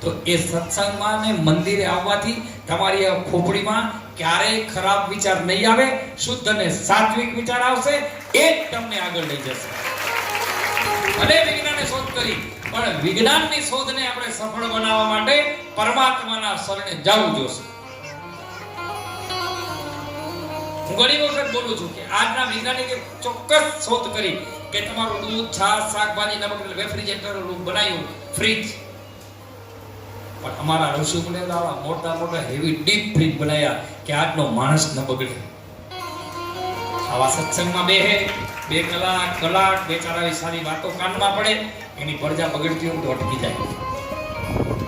તો એ સત્સંગમાં ને મંદિરે આવવાથી તમારી આ ખોપડીમાં ક્યારેય ખરાબ વિચાર નહીં આવે શુદ્ધ ને સાત્વિક વિચાર આવશે એ તમને આગળ લઈ જશે અને શોધ કરી. પણ વિજ્ઞાનની શોધને આપણે સફળ બનાવવા માટે પરમાત્માના શરણે જવું જોશે. ઘણી વખત બોલું છું કે આજના વૈજ્ઞાનિકે ચોક્કસ શોધ કરી કે તમારું દૂધ, છાશ, શાકભાજી, નમક રેફ્રિજરેટર બનાવ્યું ફ્રીજ પણ અમારા ઋષિ મુનિઓના મોટા મોટા હેવી ડીપ ફ્રીજ બનાવ્યા કે આજનો માણસ ન બગડે. આવા સત્સંગમાં બેહે. બે કલાક કલાક, બે ચાર સારી વાતો કાનમાં પડે, એની પરજા બગડતી હોય તો અટકી જાય.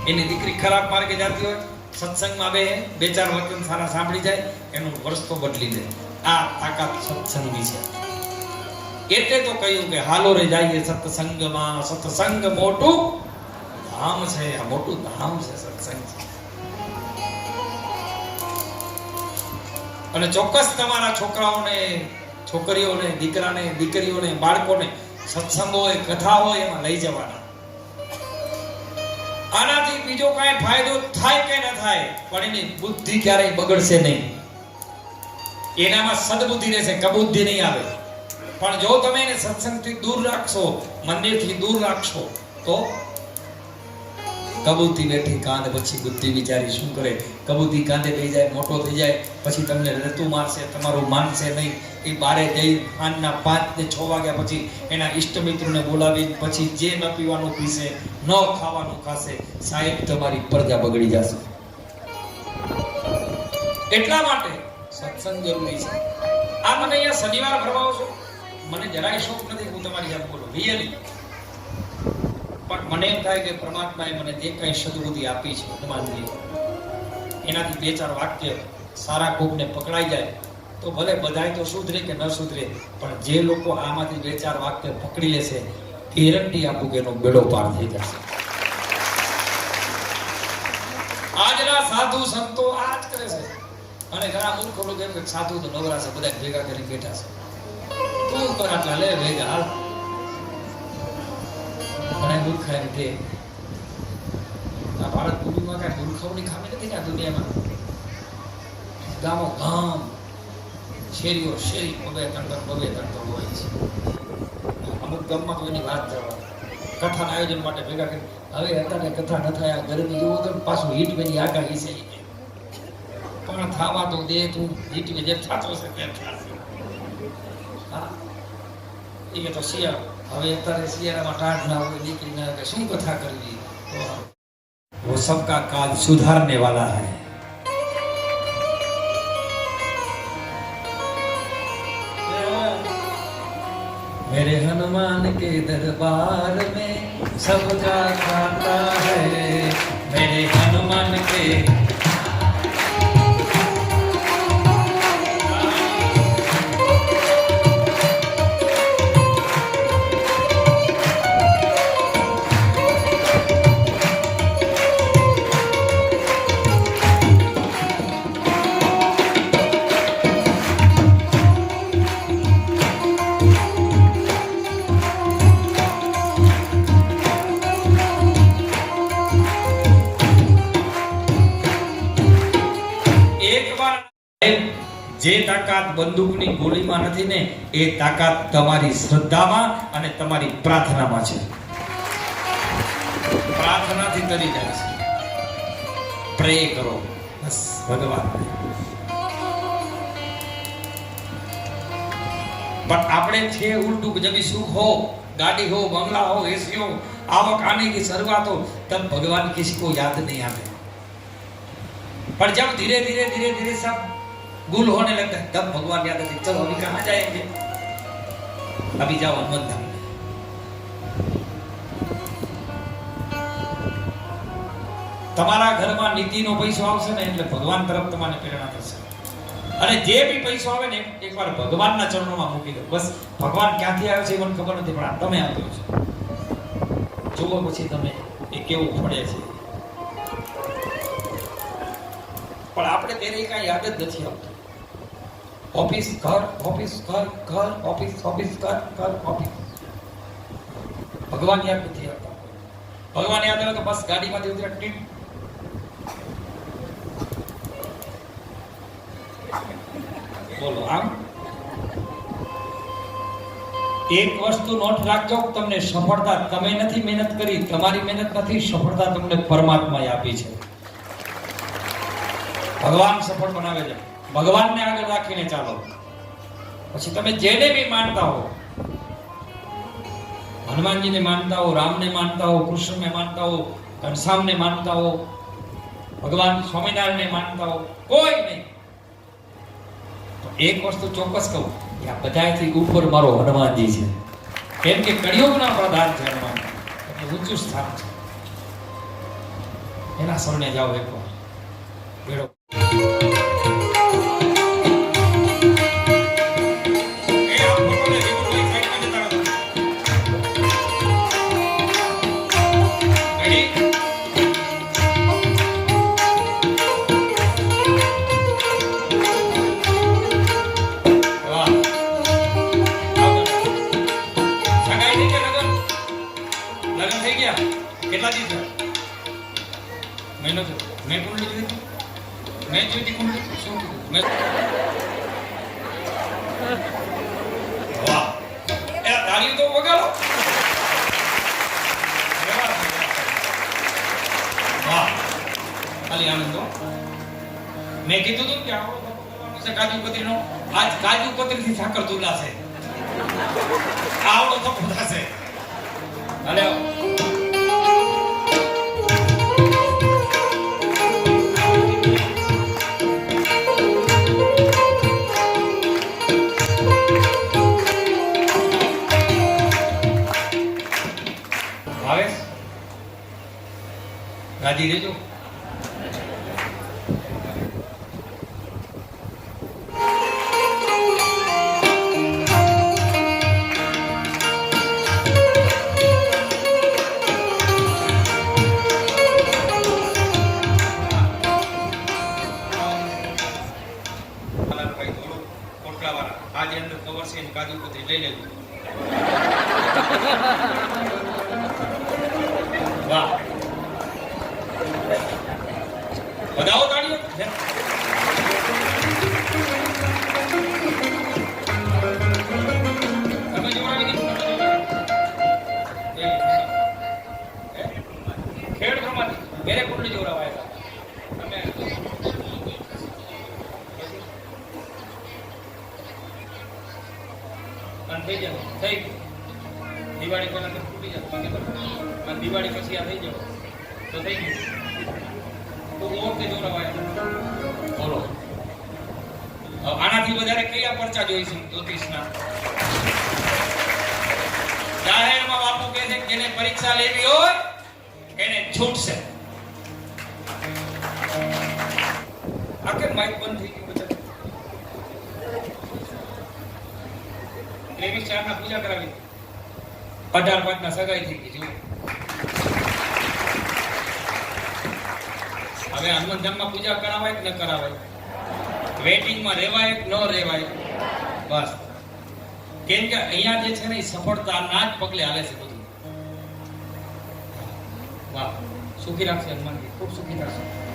એની દીકરી ખરાબ માર્ગે જતી હોય, સત્સંગમાં બે બે ચાર વચન સારા સાંભળી જાય, એનું વર્ષ બદલી દે. આ તાકાત સત્સંગની છે. એટલે તો કહ્યું કે હાલો રે જઈએ સત્સંગમાં, સત્સંગ મોટું ધામ છે, આ મોટું ધામ છે સત્સંગ. છે અને ચોક્કસ તમારા છોકરાઓને છોકરીઓને, દીકરાને, દીકરીઓને, બાળકોને, સત્સંગો હોય કથા હોય, એમાં લઈ જવાના. આનાથી બીજો કાંઈ ફાયદો થાય કે ન થાય, પણ એની બુદ્ધિ ક્યારેય બગડશે નહીં. એનામાં સદબુદ્ધિ રહેશે, કબુદ્ધિ નહીં આવે. પણ જો તમે એને સત્સંગથી દૂર રાખશો, મંદિરથી દૂર રાખશો, તો કબૂતી બેઠી કાંધ પછી બુદ્ધિ વિચારી શું કરે? કબૂતી કાંધે થઈ જાય, મોટો થઈ જાય, પછી તમને રતું મારશે, તમારું માનશે નહીં. એ બારે જઈ સાંજના પાંચ ને છ વાગ્યા પછી એના ઇષ્ટ મિત્રોને બોલાવી પછી જે ન પીવાનું પીશે, ન ખાવાનું ખાશે, સાહેબ તમારી પ્રજા બગડી જશે. એટલા માટે સત્સંગ જરૂરી છે આ મને અહીંયા શનિવાર ફરવાઓ છો? મને જરાય શોખ નથી, હું તમારી સાથે બોલું, રિયલી. પણ મને એમ થાય કે પરમાત્માએ મને જે કંઈ સદબુદ્ધિ આપી છે હનુમાનજી એનાથી બે ચાર વાક્ય સારા કોકને પકડાઈ જાય તો ભલે બધાય તો સુધરે કે ન સુધરે, પણ જે લોકો આમાંથી બે ચાર વાક્ય પકડી લેશે, ગેરંટી આપું કે એનો બેડો પાર થઈ જશે. આજના સાધુ સંતો આ જ કરે છે. અને ઘણા મૂર્ખો લોકો એમ સાધુ તો નવરા છે બધા ભેગા કરી બેઠા છે. તું કર આટલા, લે ભેગા, હાલ. ઘણા મૂર્ખ એમ કે, આ ભારત ભૂમિમાં કાંઈ મૂર્ખાઓની ખામી નથી આ દુનિયામાં? ગામો ગામ. શેરીઓ, શેરી પગે તણતર પગે તણતર હોય છે. અમુક ગામમાં તો એની વાત જવા કથાના આયોજન માટે ભેગા કરી. હવે અત્યારે કથા ન થાય ગરમી જેવો તો પાછું હીટ મેની આગાહી છે પણ થાવા તો દે તું, હીટ મે જે થતો છે તે થશે હા. એ તો શિયાળો. હવે અત્યારે શિયાળામાં ટાઢ ના હોય નીકળી ના કે શું કથા કરવી? તો વો સબકા કાલ સુધારને વાલા હૈ. मेरे हनुमान के दरबार में सबका खाता है मेरे हनुमान के જે તાકાત બંદૂકની ગોળીમાં નથી ને એ તાકાત તમારી શ્રદ્ધામાં અને તમારી પ્રાર્થનામાં છે પ્રાર્થનાથી તરી જાય છે પ્રે કરો બસ ભગવાન પણ આપણે છે ઉલટું કે જબી સુખ हो गाड़ी हो बंगला हो एसी हो आवक आने की शुरुआत हो तब भगवान किसी को याद नहीं आते पर जब धीरे धीरे धीरे धीरे सब गुल होने लगता है तब भगवान याद आते चलो अभी कहाँ जाएंगे अभी जाओ हनुमान धाम में। તમારા ઘરમાં નીતિનો પૈસો આવશે ને એટલે ભગવાન તરફ તમારે પ્રેરણા થશે અને જે બી પૈસો આવે ને એકવાર ભગવાનના ચરણોમાં મૂકી દો બસ ભગવાન ક્યાંથી આવે છે એ મને ખબર નથી પણ આ તમે આપ્યો છે જુઓ પછી તમે એ કેવું ફળે છે પણ આપણે તેને કાંઈ યાદ જ નથી આવતું ઓફિસ ઘર ઓફિસ ઘર ઘર ઓફિસ ઓફિસ ઘર ઘર ઓફિસ ભગવાન યાદ નથી આવતા. ભગવાન યાદ આવે તો બસ ગાડીમાંથી ઉતરે ટીટ બોલો, આમ? એક વસ્તુ નોટ રાખજો, તમને સફળતા તમે નથી મહેનત કરી, તમારી મહેનત નથી, સફળતા તમને પરમાત્માએ આપી છે. ભગવાન સફળ બનાવે છે. ભગવાનને આગળ રાખીને ચાલો. પછી તમે જેને બી માનતા હો, હનુમાનજીને માનતા હો, રામને માનતા હો, કૃષ્ણને માનતા હો, ઘનશ્યામને માનતા હો, ભગવાન સ્વામિનારાયણને માનતા હો, કોઈ નહીં. એક વસ્તુ ચોક્કસ કહું, કે આ બધાથી ઉપર મારો હનુમાનજી છે. કેમ કે કળિયુગના પ્રધાન છે હનુમાન. એટલે ઊંચું સ્થાન છે. એના શરણે જાઓ એકવાર બેડો. વાહ. ખાલી આનંદ, હો. મેં કીધું હતું કે આવો કરવાનો છે, કાજુ કતરીનો આજ કાજુ કતરીથી સાકર તુલાશે આવડો તો થશે હાલે llegué yo. જાહેરમાં બાપુ કહે છે જેને પરીક્ષા લેવી હોય, એને છૂટશે. આ કેમ માઇક બંધ થઈ ગયું બધા ત્રેવીસ ચાર ના પૂજા કરાવી. અઢાર પાંચ ના સગાઈ થઈ ગઈ હવે હનુમાન ધામમાં પૂજા કરાવાય કે ન કરાવાય? વેટિંગમાં રહેવાય ન રહેવાય બસ. કેમ કે અહીંયા જે છે ને એ સફળતાના જ પગલે આવે છે બધું. વાહ. સુખી રાખશે હનુમાનજી? ખૂબ સુખી રાખશે